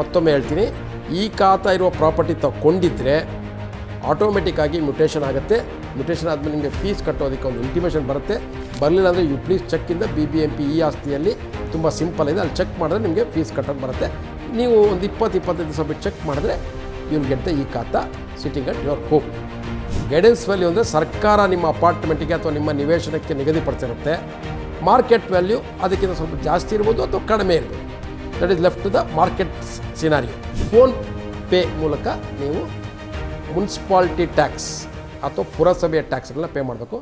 ಮತ್ತೊಮ್ಮೆ ಹೇಳ್ತೀನಿ, ಈ ಕಾತ ಇರುವ ಪ್ರಾಪರ್ಟಿ ತಗೊಂಡಿದ್ರೆ ಆಟೋಮೆಟಿಕ್ಕಾಗಿ ಮ್ಯೂಟೇಷನ್ ಆಗುತ್ತೆ. ಮ್ಯೂಟೇಷನ್ ಆದಮೇಲೆ ನಿಮಗೆ ಫೀಸ್ ಕಟ್ಟೋದಕ್ಕೆ ಒಂದು ಇಂಟಿಮೇಷನ್ ಬರುತ್ತೆ. ಬರಲಿಲ್ಲ ಅಂದರೆ ಯು ಪ್ಲೀಸ್ ಚೆಕ್ಕಿಂದ ಬಿ ಬಿ ಎಂ ಪಿ ಈ ಆಸ್ತಿಯಲ್ಲಿ. ತುಂಬ ಸಿಂಪಲ್ ಇದೆ. ಅಲ್ಲಿ ಚೆಕ್ ಮಾಡಿದ್ರೆ ನಿಮಗೆ ಫೀಸ್ ಕಟ್ಟೋದು ಬರುತ್ತೆ. ನೀವು ಒಂದು ಇಪ್ಪತ್ತು, ಇಪ್ಪತ್ತೈದು ಬಿಟ್ಟು ಚೆಕ್ ಮಾಡಿದ್ರೆ you'll get the e khata sitting at your home guidance value ಅಂದರೆ ಸರ್ಕಾರ ನಿಮ್ಮ ಅಪಾರ್ಟ್ಮೆಂಟಿಗೆ ಅಥವಾ ನಿಮ್ಮ ನಿವೇಶನಕ್ಕೆ ನಿಗದಿಪಡಿಸಿರುತ್ತೆ. ಮಾರ್ಕೆಟ್ ವ್ಯಾಲ್ಯೂ ಅದಕ್ಕಿಂತ ಸ್ವಲ್ಪ ಜಾಸ್ತಿ ಇರ್ಬೋದು ಅಥವಾ ಕಡಿಮೆ ಇರ್ಬೋದು. That is left to the market scenario PhonePe ಮೂಲಕ ನೀವು ಮುನ್ಸಿಪಾಲ್ಟಿ ಟ್ಯಾಕ್ಸ್ ಅಥವಾ ಪುರಸಭೆಯ ಟ್ಯಾಕ್ಸ್ಗಳನ್ನ ಪೇ ಮಾಡಬೇಕು.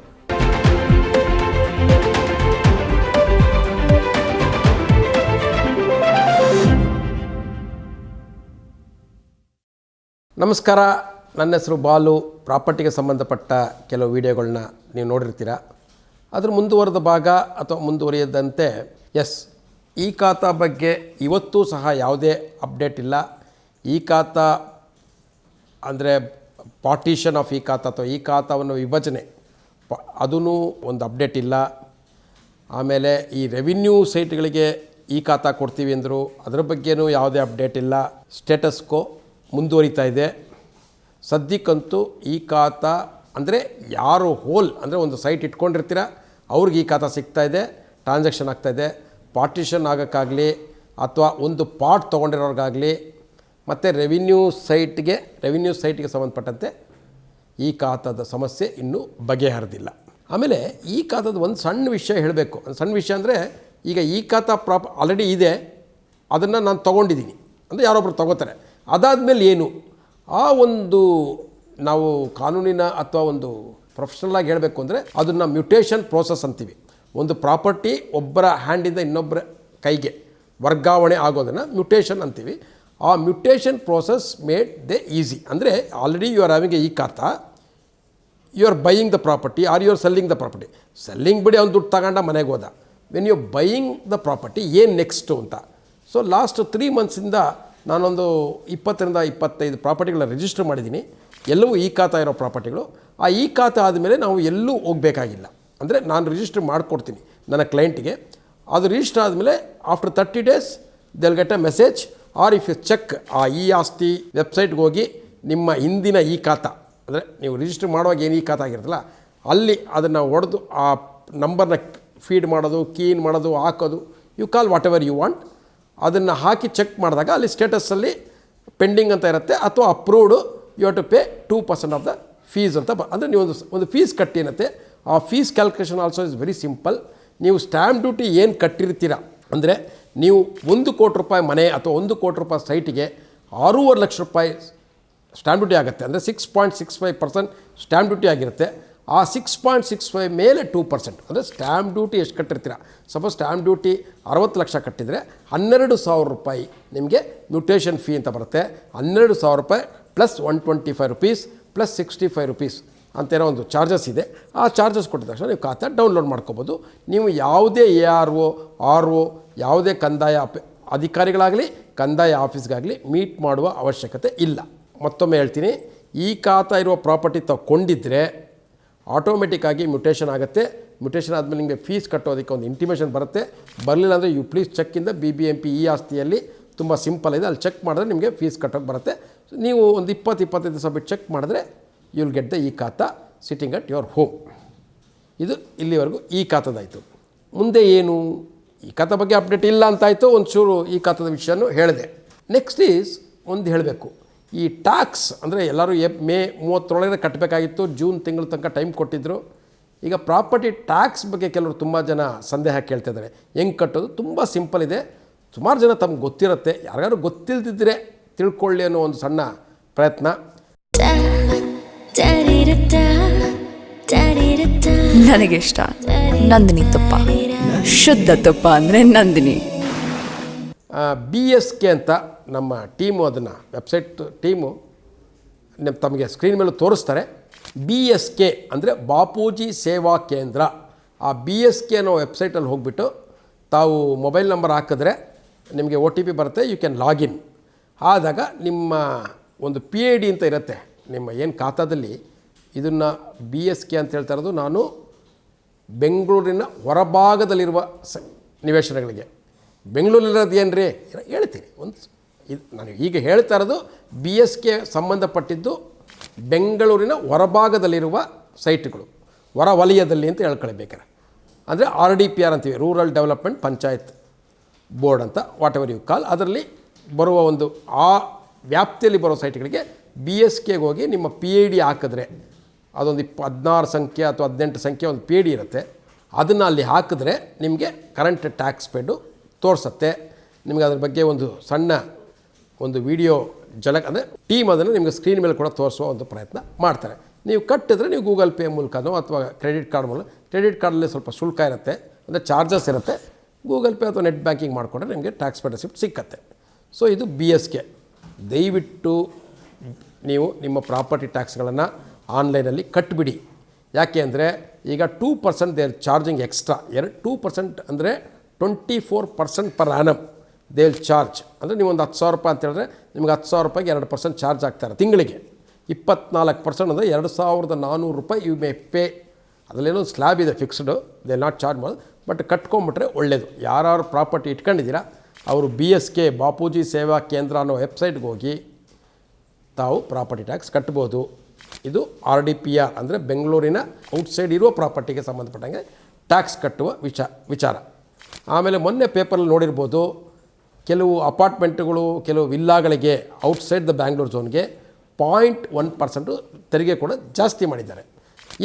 ನಮಸ್ಕಾರ. ನನ್ನ ಹೆಸರು ಬಾಲು. ಪ್ರಾಪರ್ಟಿಗೆ ಸಂಬಂಧಪಟ್ಟ ಕೆಲವು ವಿಡಿಯೋಗಳನ್ನ ನೀವು ನೋಡಿರ್ತೀರ. ಅದ್ರ ಮುಂದುವರೆದ ಭಾಗ ಅಥವಾ ಮುಂದುವರಿಯದಂತೆ ಎಸ್ ಈ ಖಾತಾ ಬಗ್ಗೆ ಇವತ್ತೂ ಸಹ ಯಾವುದೇ ಅಪ್ಡೇಟ್ ಇಲ್ಲ. ಈ ಖಾತಾ ಅಂದರೆ ಪಾರ್ಟಿಷನ್ ಆಫ್ ಈ ಖಾತಾ ಅಥವಾ ಈ ಖಾತಾವನ್ನು ವಿಭಜನೆ. ಪ ಅದೂ ಒಂದು ಅಪ್ಡೇಟ್ ಇಲ್ಲ. ಆಮೇಲೆ ಈ ರೆವಿನ್ಯೂ ಸೈಟ್ಗಳಿಗೆ ಈ ಖಾತಾ ಕೊಡ್ತೀವಿ ಅಂದರು ಅದರ ಬಗ್ಗೆನೂ ಯಾವುದೇ ಅಪ್ಡೇಟ್ ಇಲ್ಲ. ಸ್ಟೇಟಸ್ಕೋ ಮುಂದುವರಿತಾ ಇದೆ. ಸದ್ಯಕ್ಕಂತೂ ಈ ಖಾತಾ ಅಂದರೆ ಯಾರು ಹೋಲ್ ಅಂದರೆ ಒಂದು ಸೈಟ್ ಇಟ್ಕೊಂಡಿರ್ತೀರ, ಅವ್ರಿಗೆ ಈ ಖಾತಾ ಸಿಗ್ತಾ ಇದೆ, ಟ್ರಾನ್ಸಾಕ್ಷನ್ ಆಗ್ತಾಯಿದೆ ಪಾರ್ಟಿಷನ್ ಆಗೋಕ್ಕಾಗಲಿ ಅಥವಾ ಒಂದು ಪಾರ್ಟ್ ತೊಗೊಂಡಿರೋರ್ಗಾಗಲಿ, ಮತ್ತು ರೆವಿನ್ಯೂ ಸೈಟ್ಗೆ ರೆವಿನ್ಯೂ ಸೈಟ್ಗೆ ಸಂಬಂಧಪಟ್ಟಂತೆ ಈ ಖಾತಾದ ಸಮಸ್ಯೆ ಇನ್ನೂ ಬಗೆಹರಿದಿಲ್ಲ. ಆಮೇಲೆ ಈ ಖಾತದ ಒಂದು ಸಣ್ಣ ವಿಷಯ ಹೇಳಬೇಕು. ಸಣ್ಣ ವಿಷಯ ಅಂದರೆ ಈಗ ಈ ಖಾತ ಪ್ರಾಪ್ ಆಲ್ರೆಡಿ ಇದೆ, ಅದನ್ನು ನಾನು ತೊಗೊಂಡಿದ್ದೀನಿ ಅಂದರೆ ಯಾರೊಬ್ಬರು ತೊಗೋತಾರೆ. ಅದಾದಮೇಲೆ ಏನು? ಆ ಒಂದು ನಾವು ಕಾನೂನಿನ ಅಥವಾ ಒಂದು ಪ್ರೊಫೆಷ್ನಲಾಗಿ ಹೇಳಬೇಕು ಅಂದರೆ ಅದನ್ನು ಮ್ಯೂಟೇಷನ್ ಪ್ರೋಸೆಸ್ ಅಂತೀವಿ. ಒಂದು ಪ್ರಾಪರ್ಟಿ ಒಬ್ಬರ ಹ್ಯಾಂಡಿಂದ ಇನ್ನೊಬ್ಬರ ಕೈಗೆ ವರ್ಗಾವಣೆ ಆಗೋದನ್ನು ಮ್ಯೂಟೇಷನ್ ಅಂತೀವಿ. ಆ mutation process made the easy. ಅಂದರೆ already you are having a e khata. You are buying the property, are you are selling the property. Selling ಬಿಡಿ ಅವ್ನು ದುಡ್ಡು ತಗೊಂಡ ಮನೆಗೆ ಹೋದ. When you buying the property ಏನು ನೆಕ್ಸ್ಟು ಅಂತ. ಸೊ ಲಾಸ್ಟ್ ತ್ರೀ ಮಂತ್ಸಿಂದ ನಾನೊಂದು ಇಪ್ಪತ್ತರಿಂದ ಇಪ್ಪತ್ತೈದು ಪ್ರಾಪರ್ಟಿಗಳನ್ನ ರಿಜಿಸ್ಟರ್ ಮಾಡಿದ್ದೀನಿ ಎಲ್ಲವೂ ಈ ಖಾತಾ ಇರೋ ಪ್ರಾಪರ್ಟಿಗಳು. ಆ ಈ ಖಾತಾ ಆದಮೇಲೆ ನಾವು ಎಲ್ಲೂ ಹೋಗಬೇಕಾಗಿಲ್ಲ. ಅಂದರೆ ನಾನು ರಿಜಿಸ್ಟರ್ ಮಾಡಿಕೊಡ್ತೀನಿ ನನ್ನ ಕ್ಲೈಂಟಿಗೆ ಅದು ರಿಜಿಸ್ಟರ್ ಆದಮೇಲೆ after thirty days they'll get a message or if you check ಆ ಇ ಆಸ್ತಿ ವೆಬ್ಸೈಟ್ಗೆ ಹೋಗಿ ನಿಮ್ಮ ಹಿಂದಿನ ಈ ಖಾತಾ. ಅಂದರೆ ನೀವು ರಿಜಿಸ್ಟರ್ ಮಾಡುವಾಗ ಏನು ಈ ಖಾತಾ ಆಗಿರುತ್ತಲ್ಲ, ಅಲ್ಲಿ ಅದನ್ನು ಹೊಡೆದು ಆ ನಂಬರ್ನ ಫೀಡ್ ಮಾಡೋದು ಕೀನ್ ಮಾಡೋದು, ಹಾಕೋದು you call whatever you want ಅದನ್ನು ಹಾಕಿ ಚೆಕ್ ಮಾಡಿದಾಗ ಅಲ್ಲಿ ಸ್ಟೇಟಸಲ್ಲಿ ಪೆಂಡಿಂಗ್ ಅಂತ ಇರುತ್ತೆ, ಅಥವಾ approved you have to pay two percent of the fees ಅಂತ ಬ ಅಂದರೆ ನೀವು ಒಂದು ಒಂದು ಫೀಸ್ ಕಟ್ಟಿನತ್ತೆ ಆ fees calculation also is very simple ನೀವು ಸ್ಟ್ಯಾಂಪ್ ಡ್ಯೂಟಿ ಏನು ಕಟ್ಟಿರ್ತೀರ? ಅಂದರೆ ನೀವು ಒಂದು ಕೋಟಿ ರೂಪಾಯಿ ಮನೆ ಅಥವಾ ಒಂದು ಕೋಟಿ ರೂಪಾಯಿ ಸೈಟಿಗೆ ಆರೂವರೆ ಲಕ್ಷ ರೂಪಾಯಿ ಸ್ಟ್ಯಾಂಪ್ ಡ್ಯೂಟಿ ಆಗುತ್ತೆ. ಅಂದರೆ six point six five percent stamp duty ಆಗಿರುತ್ತೆ. ಆ ಸಿಕ್ಸ್ ಪಾಯಿಂಟ್ ಸಿಕ್ಸ್ ಫೈವ್ ಮೇಲೆ ಟೂ ಪರ್ಸೆಂಟ್ ಅಂದರೆ ಸ್ಟ್ಯಾಂಪ್ ಡ್ಯೂಟಿ ಎಷ್ಟು ಕಟ್ಟಿರ್ತೀರ? ಸಪೋಸ್ ಸ್ಟ್ಯಾಂಪ್ ಡ್ಯೂಟಿ ಅರವತ್ತು ಲಕ್ಷ ಕಟ್ಟಿದರೆ ಹನ್ನೆರಡು ಸಾವಿರ ರೂಪಾಯಿ ನಿಮಗೆ ಮ್ಯೂಟೇಷನ್ ಫೀ ಅಂತ ಬರುತ್ತೆ. ಹನ್ನೆರಡು ಸಾವಿರ ರೂಪಾಯಿ plus one twenty five rupees plus sixty five rupees ಅಂತೇನೋ ಒಂದು ಚಾರ್ಜಸ್ ಇದೆ. ಆ ಚಾರ್ಜಸ್ ಕೊಟ್ಟಿದ ತಕ್ಷಣ ನೀವು ಖಾತೆ ಡೌನ್ಲೋಡ್ ಮಾಡ್ಕೋಬೋದು. ನೀವು ಯಾವುದೇ A R O R O, ಯಾವುದೇ ಕಂದಾಯ ಅಧಿಕಾರಿಗಳಾಗಲಿ, ಕಂದಾಯ ಆಫೀಸ್ಗಾಗಲಿ ಮೀಟ್ ಮಾಡುವ ಅವಶ್ಯಕತೆ ಇಲ್ಲ. ಮತ್ತೊಮ್ಮೆ ಹೇಳ್ತೀನಿ, ಈ ಖಾತಾ ಇರುವ ಪ್ರಾಪರ್ಟಿ ತಗೊಂಡಿದ್ದರೆ ಆಟೋಮೆಟಿಕ್ಕಾಗಿ ಮ್ಯೂಟೇಷನ್ ಆಗುತ್ತೆ. ಮ್ಯೂಟೇಷನ್ ಆದಮೇಲೆ ನಿಮಗೆ ಫೀಸ್ ಕಟ್ಟೋದಕ್ಕೆ ಒಂದು ಇಂಟಿಮೇಷನ್ ಬರುತ್ತೆ. ಬರಲಿಲ್ಲ ಅಂದರೆ ಯು ಪ್ಲೀಸ್ ಚೆಕ್ಕಿಂದ ಬಿ ಬಿ ಎಂ ಪಿ ಈ ಆಸ್ತಿಯಲ್ಲಿ. ತುಂಬ ಸಿಂಪಲ್ ಇದೆ. ಅಲ್ಲಿ ಚೆಕ್ ಮಾಡಿದ್ರೆ ನಿಮಗೆ ಫೀಸ್ ಕಟ್ಟೋಕ್ಕೆ ಬರುತ್ತೆ. ನೀವು ಒಂದು ಇಪ್ಪತ್ತು, ಇಪ್ಪತ್ತೈದು ಬಿಟ್ಟು ಚೆಕ್ ಮಾಡಿದ್ರೆ ಯು ವಿಲ್ ಗೆಟ್ ದ ಈ ಖಾತ ಸಿಟ್ಟಿಂಗ್ ಅಟ್ ಯುವರ್ ಹೋಮ್ ಇದು ಇಲ್ಲಿವರೆಗೂ ಈ ಖಾತದಾಯಿತು. ಮುಂದೆ ಏನು? ಈ ಖಾತಾ ಬಗ್ಗೆ ಅಪ್ಡೇಟ್ ಇಲ್ಲ ಅಂತಾಯಿತು, ಒಂಚೂರು ಈ ಖಾತದ ವಿಷಯನೂ ಹೇಳಿದೆ. ನೆಕ್ಸ್ಟ್ ಈಸ್ ಒಂದು ಹೇಳಬೇಕು. ಈ ಟ್ಯಾಕ್ಸ್ ಅಂದರೆ ಎಲ್ಲರೂ ಎಪ್ ಮೇ ಮೂವತ್ತರೊಳಗೆ ಕಟ್ಟಬೇಕಾಗಿತ್ತು, ಜೂನ್ ತಿಂಗಳ ತನಕ ಟೈಮ್ ಕೊಟ್ಟಿದ್ದರು ಈಗ ಪ್ರಾಪರ್ಟಿ ಟ್ಯಾಕ್ಸ್ ಬಗ್ಗೆ ಕೆಲವರು ತುಂಬ ಜನ ಸಂದೇಹ ಕೇಳ್ತಾ ಇದ್ದಾರೆ. ಹೆಂಗೆ ಕಟ್ಟೋದು? ತುಂಬ ಸಿಂಪಲ್ ಇದೆ. ಸುಮಾರು ಜನ ತಮ್ಗೆ ಗೊತ್ತಿರುತ್ತೆ. ಯಾರಿಗಾದ್ರೂ ಗೊತ್ತಿಲ್ದಿದ್ದರೆ ತಿಳ್ಕೊಳ್ಳಿ ಅನ್ನೋ ಒಂದು ಸಣ್ಣ ಪ್ರಯತ್ನ. ನನಗೆ ಇಷ್ಟ ನಂದಿನಿ ತುಪ್ಪ. ಶುದ್ಧ ತುಪ್ಪ ಅಂದರೆ ನಂದಿನಿ. ಬಿ ಎಸ್ ಕೆ ಅಂತ ನಮ್ಮ ಟೀಮು ಅದನ್ನು ವೆಬ್ಸೈಟ್ ಟೀಮು ನಿಮ್ಮ ತಮಗೆ ಸ್ಕ್ರೀನ್ ಮೇಲೆ ತೋರಿಸ್ತಾರೆ. ಬಿ ಎಸ್ ಕೆ ಅಂದರೆ ಬಾಪೂಜಿ ಸೇವಾ ಕೇಂದ್ರ. ಆ ಬಿ ಎಸ್ ಕೆ ಅನ್ನೋ ವೆಬ್ಸೈಟಲ್ಲಿ ಹೋಗ್ಬಿಟ್ಟು ತಾವು ಮೊಬೈಲ್ ನಂಬರ್ ಹಾಕಿದ್ರೆ ನಿಮಗೆ ಒ ಟಿ ಪಿ ಬರುತ್ತೆ ಯು ಕ್ಯಾನ್ ಲಾಗಿನ್ ಆದಾಗ ನಿಮ್ಮ ಒಂದು ಪಿ ಐ ಡಿ ಅಂತ ಇರುತ್ತೆ. ನಿಮ್ಮ ಏನು ಖಾತಾದಲ್ಲಿ ಇದನ್ನು ಬಿ ಎಸ್ ಕೆ ಅಂತ ಹೇಳ್ತಾ ಇರೋದು, ನಾನು ಬೆಂಗಳೂರಿನ ಹೊರಭಾಗದಲ್ಲಿರುವ ಸ ನಿವೇಶನಗಳಿಗೆ. ಬೆಂಗಳೂರಲ್ಲಿರೋದು ಏನು ರೀ ಹೇಳ್ತೀನಿ. ಒಂದು ಇದು ನಾನು ಈಗ ಹೇಳ್ತಾ ಇರೋದು ಬಿ ಎಸ್ ಕೆ ಸಂಬಂಧಪಟ್ಟಿದ್ದು ಬೆಂಗಳೂರಿನ ಹೊರಭಾಗದಲ್ಲಿರುವ ಸೈಟ್ಗಳು, ಹೊರ ವಲಯದಲ್ಲಿ ಅಂತ ಹೇಳ್ಕೊಳ್ಬೇಕಾರೆ. ಅಂದರೆ ಆರ್ ಡಿ ಪಿ ಆರ್ ಅಂತೀವಿ ರೂರಲ್ ಡೆವಲಪ್ಮೆಂಟ್ ಪಂಚಾಯತ್ ಬೋರ್ಡ್ ಅಂತ ವಾಟ್ ಎವರ್ ಯು ಕಾಲ್ ಅದರಲ್ಲಿ ಬರುವ ಒಂದು ಆ ವ್ಯಾಪ್ತಿಯಲ್ಲಿ ಬರುವ ಸೈಟ್ಗಳಿಗೆ ಬಿ ಎಸ್ ಕೆಗೆ ಹೋಗಿ ನಿಮ್ಮ ಪಿ ಐ ಡಿ ಹಾಕಿದ್ರೆ, ಅದೊಂದು ಇಪ್ಪ ಹದಿನಾರು ಸಂಖ್ಯೆ ಅಥವಾ ಹದಿನೆಂಟು ಸಂಖ್ಯೆ ಒಂದು ಪಿ ಡಿ ಇರುತ್ತೆ. ಅದನ್ನು ಅಲ್ಲಿ ಹಾಕಿದ್ರೆ ನಿಮಗೆ ಕರೆಂಟ್ ಟ್ಯಾಕ್ಸ್ ಪೇಡು ತೋರಿಸುತ್ತೆ. ನಿಮಗೆ ಅದ್ರ ಬಗ್ಗೆ ಒಂದು ಸಣ್ಣ ಒಂದು ವಿಡಿಯೋ ಜಲಕ ಅಂದರೆ ಟೀಮ್ ಅದನ್ನು ನಿಮಗೆ ಸ್ಕ್ರೀನ್ ಮೇಲೆ ಕೂಡ ತೋರಿಸುವ ಒಂದು ಪ್ರಯತ್ನ ಮಾಡ್ತಾರೆ. ನೀವು ಕಟ್ಟಿದ್ರೆ ನೀವು ಗೂಗಲ್ ಪೇ ಮೂಲಕನೋ ಅಥವಾ ಕ್ರೆಡಿಟ್ ಕಾರ್ಡ್ ಮೂಲಕ ಕ್ರೆಡಿಟ್ ಕಾರ್ಡಲ್ಲಿ ಸ್ವಲ್ಪ ಶುಲ್ಕ ಇರುತ್ತೆ, ಅಂದರೆ ಚಾರ್ಜಸ್ ಇರುತ್ತೆ. ಗೂಗಲ್ ಪೇ ಅಥವಾ ನೆಟ್ ಬ್ಯಾಂಕಿಂಗ್ ಮಾಡಿಕೊಂಡ್ರೆ ನಿಮಗೆ ಟ್ಯಾಕ್ಸ್ ಪೇ ರೆಸಿಪ್ಟ್ ಸಿಕ್ಕತ್ತೆ. ಸೊ ಇದು ಬಿ ಎಸ್ ಕೆ ದಯವಿಟ್ಟು ನೀವು ನಿಮ್ಮ ಪ್ರಾಪರ್ಟಿ ಟ್ಯಾಕ್ಸ್ಗಳನ್ನು ಆನ್ಲೈನಲ್ಲಿ ಕಟ್ಬಿಡಿ. ಯಾಕೆ ಅಂದರೆ ಈಗ two percent they charging extra, ಎರಡು ಟೂ ಪರ್ಸೆಂಟ್ ಅಂದರೆ twenty four percent per annum they will charge. ಅಂದರೆ ನೀವು ಒಂದು ಹತ್ತು ಸಾವಿರ ರೂಪಾಯಿ ಅಂತ ಹೇಳಿದ್ರೆ ನಿಮ್ಗೆ ಹತ್ತು ಸಾವಿರ ರೂಪಾಯಿಗೆ ಎರಡು ಪರ್ಸೆಂಟ್ ಚಾರ್ಜ್ ಆಗ್ತಾರೆ ತಿಂಗಳಿಗೆ. ಇಪ್ಪತ್ನಾಲ್ಕು ಪರ್ಸೆಂಟ್ ಅಂದರೆ ಎರಡು ಸಾವಿರದ ನಾನ್ನೂರು ರೂಪಾಯಿ ಯು ಮೇ ಪೇ. ಅದರಲ್ಲೇನೋ ಸ್ಲ್ಯಾಬ್ ಇದೆ ಫಿಕ್ಸ್ಡು ದೇ ನಾಟ್ ಚಾರ್ಜ್ ಮಾಡೋದು ಬಟ್ ಕಟ್ಕೊಂಬಿಟ್ರೆ ಒಳ್ಳೆಯದು ಯಾರು ಪ್ರಾಪರ್ಟಿ ಇಟ್ಕೊಂಡಿದ್ದೀರಾ, ಅವರು ಬಿ ಎಸ್ ಕೆ, ಬಾಪೂಜಿ ಸೇವಾ ಕೇಂದ್ರ ಅನ್ನೋ ವೆಬ್ಸೈಟ್ಗೆ ಹೋಗಿ ತಾವು ಪ್ರಾಪರ್ಟಿ ಟ್ಯಾಕ್ಸ್ ಕಟ್ಬೋದು. ಇದು ಆರ್ ಡಿ ಪಿ ಆರ್ ಅಂದರೆ ಬೆಂಗಳೂರಿನ ಔಟ್ಸೈಡ್ ಇರುವ ಪ್ರಾಪರ್ಟಿಗೆ ಸಂಬಂಧಪಟ್ಟಂಗೆ ಟ್ಯಾಕ್ಸ್ ಕಟ್ಟುವ ವಿಚ, ವಿಚಾರ. ಆಮೇಲೆ ಮೊನ್ನೆ ಪೇಪರಲ್ಲಿ ನೋಡಿರ್ಬೋದು, ಕೆಲವು ಅಪಾರ್ಟ್ಮೆಂಟ್ಗಳು ಕೆಲವು ವಿಲ್ಲಾಗಳಿಗೆ ಔಟ್ಸೈಡ್ ದ ಬ್ಯಾಂಗ್ಳೂರ್ ಝೋನ್ಗೆ ಪಾಯಿಂಟ್ ಒನ್ ಪರ್ಸೆಂಟು ತೆರಿಗೆ ಕೂಡ ಜಾಸ್ತಿ ಮಾಡಿದ್ದಾರೆ.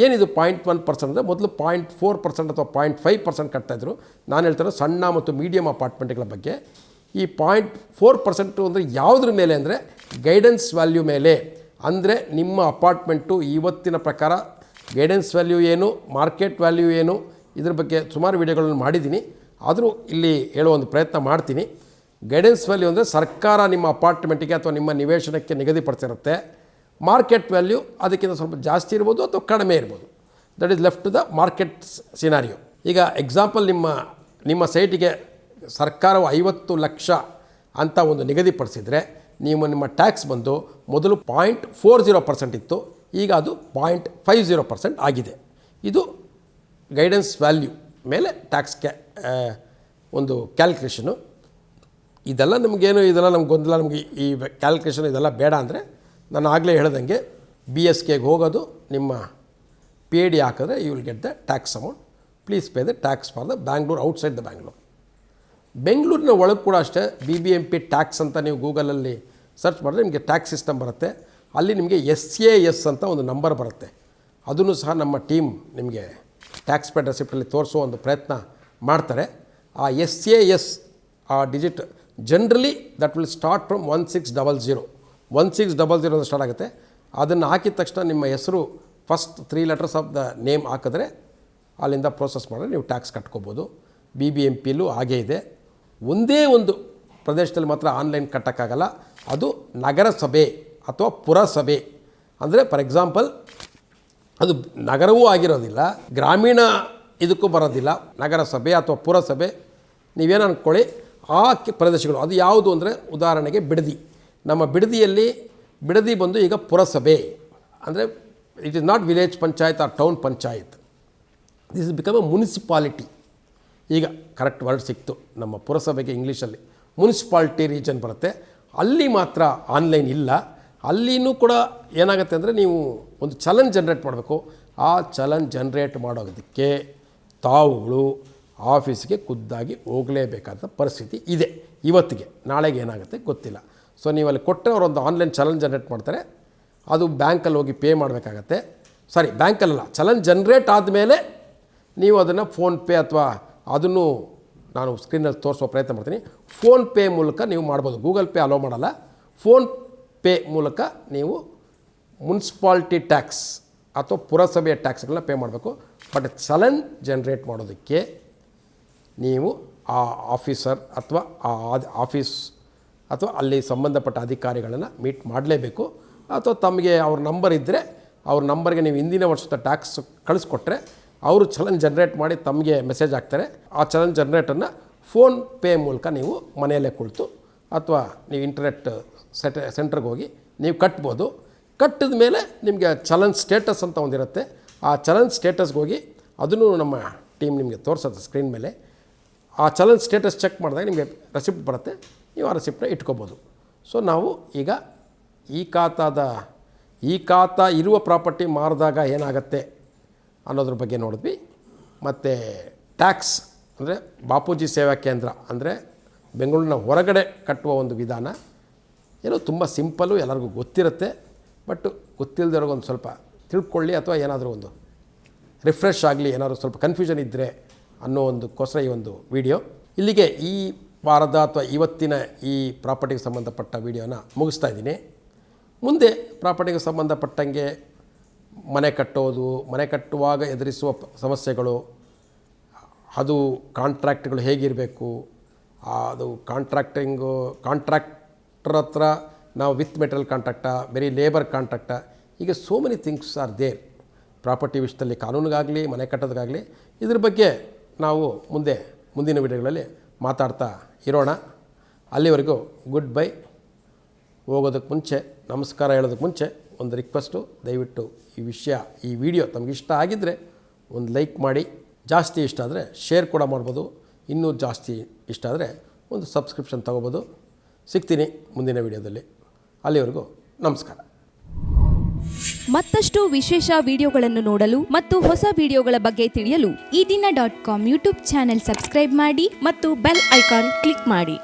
ಏನಿದು ಪಾಯಿಂಟ್ ಒನ್ ಪರ್ಸೆಂಟ್ ಅಂದರೆ ಮೊದಲು ಪಾಯಿಂಟ್ ಫೋರ್ ಪರ್ಸೆಂಟ್ ಅಥವಾ ಪಾಯಿಂಟ್ ಫೈವ್ ಪರ್ಸೆಂಟ್ ಕಟ್ತಾಯಿದ್ರು ನಾನು ಹೇಳ್ತಾರೆ ಸಣ್ಣ ಮತ್ತು ಮೀಡಿಯಮ್ ಅಪಾರ್ಟ್ಮೆಂಟ್ಗಳ ಬಗ್ಗೆ. ಈ ಪಾಯಿಂಟ್ ಫೋರ್ ಪರ್ಸೆಂಟು ಅಂದರೆ ಯಾವುದ್ರ ಮೇಲೆ ಅಂದರೆ ಗೈಡೆನ್ಸ್ ವ್ಯಾಲ್ಯೂ ಮೇಲೆ. ಅಂದರೆ ನಿಮ್ಮ ಅಪಾರ್ಟ್ಮೆಂಟು ಇವತ್ತಿನ ಪ್ರಕಾರ ಗೈಡೆನ್ಸ್ ವ್ಯಾಲ್ಯೂ ಏನು ಮಾರ್ಕೆಟ್ ವ್ಯಾಲ್ಯೂ ಏನು, ಇದ್ರ ಬಗ್ಗೆ ಸುಮಾರು ವಿಡಿಯೋಗಳನ್ನು ಮಾಡಿದ್ದೀನಿ. ಆದರೂ ಇಲ್ಲಿ ಹೇಳೋ ಒಂದು ಪ್ರಯತ್ನ ಮಾಡ್ತೀನಿ. ಗೈಡೆನ್ಸ್ ವ್ಯಾಲ್ಯೂ ಅಂದರೆ ಸರ್ಕಾರ ನಿಮ್ಮ ಅಪಾರ್ಟ್ಮೆಂಟಿಗೆ ಅಥವಾ ನಿಮ್ಮ ನಿವೇಶನಕ್ಕೆ ನಿಗದಿಪಡಿಸಿರುತ್ತೆ ಮಾರ್ಕೆಟ್ ವ್ಯಾಲ್ಯೂ ಅದಕ್ಕಿಂತ ಸ್ವಲ್ಪ ಜಾಸ್ತಿ ಇರ್ಬೋದು ಅಥವಾ ಕಡಿಮೆ ಇರ್ಬೋದು. That is left to the market scenario ಈಗ ಎಕ್ಸಾಂಪಲ್ ನಿಮ್ಮ ನಿಮ್ಮ ಸೈಟಿಗೆ ಸರ್ಕಾರವು ಐವತ್ತು ಲಕ್ಷ ಅಂತ ಒಂದು ನಿಗದಿಪಡಿಸಿದರೆ ನೀವು ನಿಮ್ಮ ಟ್ಯಾಕ್ಸ್ ಬಂದು ಮೊದಲು ಪಾಯಿಂಟ್ ಫೋರ್ ಜೀರೋ ಪರ್ಸೆಂಟ್ ಇತ್ತು, ಈಗ ಅದು ಪಾಯಿಂಟ್ ಫೈವ್ ಜೀರೋ ಪರ್ಸೆಂಟ್ ಆಗಿದೆ. ಇದು ಗೈಡೆನ್ಸ್ ವ್ಯಾಲ್ಯೂ ಮೇಲೆ ಟ್ಯಾಕ್ಸ್ ಕ್ಯಾ ಒಂದು ಕ್ಯಾಲ್ಕುಲೇಷನು. ಇದೆಲ್ಲ ನಮಗೇನು, ಇದೆಲ್ಲ ನಮ್ಗೆ ಗೊಂದಲ ನಮಗೆ ಈ ಕ್ಯಾಲ್ಕುಲೇಷನ್ ಇದೆಲ್ಲ ಬೇಡ ಅಂದರೆ ನಾನು ಆಗಲೇ ಹೇಳ್ದಂಗೆ ಬಿ ಎಸ್ ಕೆಗೆ ಹೋಗೋದು, ನಿಮ್ಮ ಪಿ ಡಿ ಹಾಕಿದ್ರೆ you will get the tax amount please pay the tax for the Bangalore outside the Bangalore ಬೆಂಗಳೂರಿನ ಒಳಗೆ ಕೂಡ ಅಷ್ಟೇ B B M P tax ಅಂತ ನೀವು ಗೂಗಲಲ್ಲಿ ಸರ್ಚ್ ಮಾಡಿದ್ರೆ ನಿಮಗೆ ಟ್ಯಾಕ್ಸ್ ಸಿಸ್ಟಮ್ ಬರುತ್ತೆ. ಅಲ್ಲಿ ನಿಮಗೆ ಎಸ್ ಎ ಎಸ್ ಅಂತ ಒಂದು ನಂಬರ್ ಬರುತ್ತೆ. ಅದನ್ನು ಸಹ ನಮ್ಮ ಟೀಮ್ ನಿಮಗೆ ಟ್ಯಾಕ್ಸ್ ಪೇಡ್ ರೆಸಿಪ್ಟಲ್ಲಿ ತೋರಿಸೋ ಒಂದು ಪ್ರಯತ್ನ ಮಾಡ್ತಾರೆ. ಆ ಎಸ್ ಎ ಎಸ್ ಆ digit generally that will start from one six double zero one six double zero ಅಂತ ಸ್ಟಾರ್ಟ್ ಆಗುತ್ತೆ. ಅದನ್ನು ಹಾಕಿದ ತಕ್ಷಣ ನಿಮ್ಮ ಹೆಸರು first three letters of the name ಹಾಕಿದ್ರೆ ಅಲ್ಲಿಂದ ಪ್ರೋಸೆಸ್ ಮಾಡಿದ್ರೆ ನೀವು ಟ್ಯಾಕ್ಸ್ ಕಟ್ಕೋಬೋದು. ಬಿ ಬಿ ಎಂ ಪಿಲೂ ಹಾಗೇ ಇದೆ. ಒಂದೇ ಒಂದು ಪ್ರದೇಶದಲ್ಲಿ ಮಾತ್ರ ಆನ್ಲೈನ್ ಕಟ್ಟೋಕ್ಕಾಗಲ್ಲ. ಅದು ನಗರಸಭೆ ಅಥವಾ ಪುರಸಭೆ. ಅಂದರೆ ಫಾರ್ ಎಕ್ಸಾಂಪಲ್ ಅದು ನಗರವೂ ಆಗಿರೋದಿಲ್ಲ, ಗ್ರಾಮೀಣ ಇದಕ್ಕೂ ಬರೋದಿಲ್ಲ, ನಗರಸಭೆ ಅಥವಾ ಪುರಸಭೆ. ನೀವೇನು ಅಂದ್ಕೊಳ್ಳಿ ಆ ಪ್ರದೇಶಗಳು, ಅದು ಯಾವುದು ಅಂದರೆ ಉದಾಹರಣೆಗೆ ಬಿಡದಿ. ನಮ್ಮ ಬಿಡದಿಯಲ್ಲಿ, ಬಿಡದಿ ಬಂದು ಈಗ ಪುರಸಭೆ. ಅಂದರೆ it is not village panchayat or town panchayat. This is become a municipality ಈಗ ಕರೆಕ್ಟ್ ವರ್ಡ್ ಸಿಕ್ತು ನಮ್ಮ ಪುರಸಭೆಗೆ ಇಂಗ್ಲೀಷಲ್ಲಿ. ಮುನ್ಸಿಪಾಲ್ಟಿ ರೀಜನ್ ಬರುತ್ತೆ. ಅಲ್ಲಿ ಮಾತ್ರ ಆನ್ಲೈನ್ ಇಲ್ಲ. ಅಲ್ಲಿನೂ ಕೂಡ ಏನಾಗುತ್ತೆ ಅಂದರೆ ನೀವು ಒಂದು ಚಲನ್ ಜನ್ರೇಟ್ ಮಾಡಬೇಕು. ಆ ಚಲನ್ ಜನ್ರೇಟ್ ಮಾಡೋದಕ್ಕೆ ತಾವುಗಳು ಆಫೀಸ್ಗೆ ಖುದ್ದಾಗಿ ಹೋಗಲೇಬೇಕಾದ ಪರಿಸ್ಥಿತಿ ಇದೆ. ಇವತ್ತಿಗೆ, ನಾಳೆಗೆ ಏನಾಗುತ್ತೆ ಗೊತ್ತಿಲ್ಲ. ಸೊ ನೀವು ಅಲ್ಲಿ ಕೊಟ್ಟರೆ ಅವರೊಂದು ಆನ್ಲೈನ್ ಚಲನ್ ಜನ್ರೇಟ್ ಮಾಡ್ತಾರೆ. ಅದು ಬ್ಯಾಂಕಲ್ಲಿ ಹೋಗಿ ಪೇ ಮಾಡಬೇಕಾಗತ್ತೆ. ಸಾರಿ, ಬ್ಯಾಂಕಲ್ಲ ಚಲನ್ ಜನ್ರೇಟ್ ಆದಮೇಲೆ ನೀವು ಅದನ್ನು ಫೋನ್ಪೇ ಅಥವಾ ಅದನ್ನು ನಾನು ಸ್ಕ್ರೀನಲ್ಲಿ ತೋರಿಸೋ ಪ್ರಯತ್ನ ಮಾಡ್ತೀನಿ. ಫೋನ್ಪೇ ಮೂಲಕ ನೀವು ಮಾಡ್ಬೋದು. ಗೂಗಲ್ ಪೇ ಅಲೋ ಮಾಡಲ್ಲ. ಫೋನ್ ಪೇ ಮೂಲಕ ನೀವು ಮುನ್ಸಿಪಾಲ್ಟಿ ಟ್ಯಾಕ್ಸ್ ಅಥವಾ ಪುರಸಭೆಯ ಟ್ಯಾಕ್ಸ್ಗಳನ್ನ ಪೇ ಮಾಡಬೇಕು. ಬಟ್ ಚಲನ್ ಜನ್ರೇಟ್ ಮಾಡೋದಕ್ಕೆ ನೀವು ಆ ಆಫೀಸರ್ ಅಥವಾ ಆ ಆಫೀಸ್ ಅಥವಾ ಅಲ್ಲಿ ಸಂಬಂಧಪಟ್ಟ ಅಧಿಕಾರಿಗಳನ್ನು ಮೀಟ್ ಮಾಡಲೇಬೇಕು. ಅಥವಾ ತಮಗೆ ಅವ್ರ ನಂಬರ್ ಇದ್ದರೆ ಅವ್ರ ನಂಬರ್ಗೆ ನೀವು ಹಿಂದಿನ ವರ್ಷದ ಟ್ಯಾಕ್ಸ್ ಕಳಿಸ್ಕೊಟ್ರೆ ಅವರು ಚಲನ್ ಜನ್ರೇಟ್ ಮಾಡಿ ತಮಗೆ ಮೆಸೇಜ್ ಹಾಕ್ತಾರೆ. ಆ ಚಲನ್ ಜನ್ರೇಟನ್ನು ಫೋನ್ ಪೇ ಮೂಲಕ ನೀವು ಮನೆಯಲ್ಲೇ ಕುಳಿತು ಅಥವಾ ನೀವು ಇಂಟರ್ನೆಟ್ ಸೆಟ್ ಸೆಂಟ್ರಿಗೆ ಹೋಗಿ ನೀವು ಕಟ್ಬೋದು. ಕಟ್ಟಿದ ಮೇಲೆ ನಿಮಗೆ ಚಲನ್ ಸ್ಟೇಟಸ್ ಅಂತ ಒಂದಿರುತ್ತೆ ಆ ಚಲನ್ ಸ್ಟೇಟಸ್ಗೆ ಹೋಗಿ ಅದನ್ನು ನಮ್ಮ ಟೀಮ್ ನಿಮಗೆ ತೋರಿಸುತ್ತೆ ಸ್ಕ್ರೀನ್ ಮೇಲೆ. ಆ ಚಲನ್ ಸ್ಟೇಟಸ್ ಚೆಕ್ ಮಾಡಿದಾಗ ನಿಮಗೆ ರೆಸಿಪ್ಟ್ ಬರುತ್ತೆ. ನೀವು ಆ ರೆಸಿಪ್ಟನ್ನ ಇಟ್ಕೋಬೋದು. ಸೊ ನಾವು ಈಗ ಈ ಖಾತಾದ, ಈ ಖಾತಾ ಇರುವ ಪ್ರಾಪರ್ಟಿ ಮಾರಿದಾಗ ಏನಾಗತ್ತೆ? ಅನ್ನೋದ್ರ ಬಗ್ಗೆ ನೋಡಿದ್ವಿ. ಮತ್ತು ಟ್ಯಾಕ್ಸ್ ಅಂದರೆ ಬಾಪೂಜಿ ಸೇವಾ ಕೇಂದ್ರ ಅಂದರೆ ಬೆಂಗಳೂರಿನ ಹೊರಗಡೆ ಕಟ್ಟುವ ಒಂದು ವಿಧಾನ. ಏನೋ ತುಂಬ ಸಿಂಪಲ್ಲು ಎಲ್ಲರಿಗೂ ಗೊತ್ತಿರುತ್ತೆ. ಬಟ್ ಒಂದು ಸ್ವಲ್ಪ ತಿಳ್ಕೊಳ್ಳಿ ಅಥವಾ ಏನಾದರೂ ಒಂದು ರಿಫ್ರೆಶ್ ಆಗಲಿ, ಏನಾದರೂ ಸ್ವಲ್ಪ ಕನ್ಫ್ಯೂಷನ್ ಇದ್ದರೆ ಅನ್ನೋ ಒಂದಕ್ಕೋಸ್ಕರ ಈ ಒಂದು ವಿಡಿಯೋ. ಇಲ್ಲಿಗೆ ಈ ವಾರದ ಅಥವಾ ಇವತ್ತಿನ ಈ ಪ್ರಾಪರ್ಟಿಗೆ ಸಂಬಂಧಪಟ್ಟ ವಿಡಿಯೋನ ಮುಗಿಸ್ತಾ ಇದ್ದೀನಿ. ಮುಂದೆ ಪ್ರಾಪರ್ಟಿಗೆ ಸಂಬಂಧಪಟ್ಟಂಗೆ ಮನೆ ಕಟ್ಟೋದು, ಮನೆ ಕಟ್ಟುವಾಗ ಎದುರಿಸುವ ಸಮಸ್ಯೆಗಳು, ಅದು ಕಾಂಟ್ರಾಕ್ಟ್ಗಳು ಹೇಗಿರಬೇಕು ಅದು ಕಾಂಟ್ರಾಕ್ಟಿಂಗು, ಕಾಂಟ್ರಾಕ್ಟರ್ ಹತ್ರ ನಾವು ವಿತ್ ಮೆಟೀರಿಯಲ್ ಕಾಂಟ್ರಾಕ್ಟ ಬೇರೆ ಲೇಬರ್ ಕಾಂಟ್ರಾಕ್ಟ ಈಗ so many things are there. Property ವಿಷಯದಲ್ಲಿ ಕಾನೂನಿಗಾಗಲಿ, ಮನೆ ಕಟ್ಟೋದಕ್ಕಾಗಲಿ ಇದ್ರ ಬಗ್ಗೆ ನಾವು ಮುಂದೆ, ಮುಂದಿನ ವಿಡಿಯೋಗಳಲ್ಲಿ ಮಾತಾಡ್ತಾ ಇರೋಣ. ಅಲ್ಲಿವರೆಗೂ ಗುಡ್ ಬೈ. ಹೋಗೋದಕ್ಕೆ ಮುಂಚೆ, ನಮಸ್ಕಾರ ಹೇಳೋದಕ್ಕೆ ಮುಂಚೆ ಒಂದು ರಿಕ್ವೆಸ್ಟು, ದಯವಿಟ್ಟು ಈ ವಿಷಯ, ಈ ವಿಡಿಯೋ ತಮಗೆ ಇಷ್ಟ ಆಗಿದ್ದರೆ ಒಂದು ಲೈಕ್ ಮಾಡಿ. ಜಾಸ್ತಿ ಇಷ್ಟ ಆದರೆ ಶೇರ್ ಕೂಡ ಮಾಡ್ಬೋದು. ಇನ್ನೂ ಜಾಸ್ತಿ ಇಷ್ಟ ಆದರೆ ಒಂದು ಸಬ್ಸ್ಕ್ರಿಪ್ಷನ್ ತೊಗೋಬೋದು. ಸಿಗ್ತೀನಿ ಮುಂದಿನ ವಿಡಿಯೋದಲ್ಲಿ. ಅಲ್ಲಿವರೆಗೂ ನಮಸ್ಕಾರ. ಮತ್ತಷ್ಟು ವಿಶೇಷ ವಿಡಿಯೋಗಳನ್ನು ನೋಡಲು ಮತ್ತು ಹೊಸ ವಿಡಿಯೋಗಳ ಬಗ್ಗೆ ತಿಳಿಯಲು ಈ ದಿನ dot com YouTube channel subscribe ಮಾಡಿ ಮತ್ತು ಬೆಲ್ ಐಕಾನ್ ಕ್ಲಿಕ್ ಮಾಡಿ.